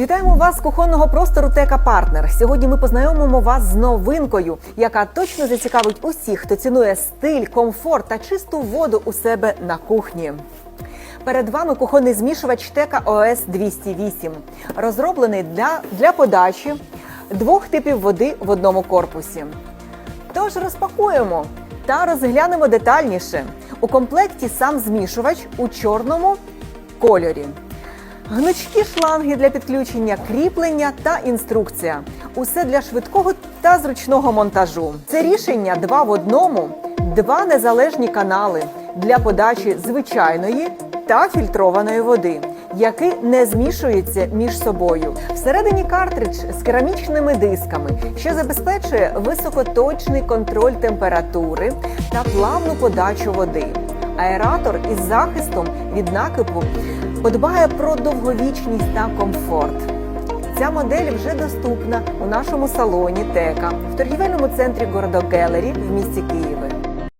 Вітаємо вас з кухонного простору Тека Партнер. Сьогодні ми познайомимо вас з новинкою, яка точно зацікавить усіх, хто цінує стиль, комфорт та чисту воду у себе на кухні. Перед вами кухонний змішувач Тека ОС 208, розроблений для, для подачі двох типів води в одному корпусі. Тож розпакуємо та розглянемо детальніше. У комплекті сам змішувач у чорному кольорі. Гнучкі шланги для підключення, кріплення та інструкція. Усе для швидкого та зручного монтажу. Це рішення два в одному, два незалежні канали для подачі звичайної та фільтрованої води, які не змішуються між собою. Всередині картридж з керамічними дисками, що забезпечує високоточний контроль температури та плавну подачу води. Аератор із захистом від накипу подбає про довговічність та комфорт. Ця модель вже доступна у нашому салоні Тека в торгівельному центрі Городок Гелері в місті Києві.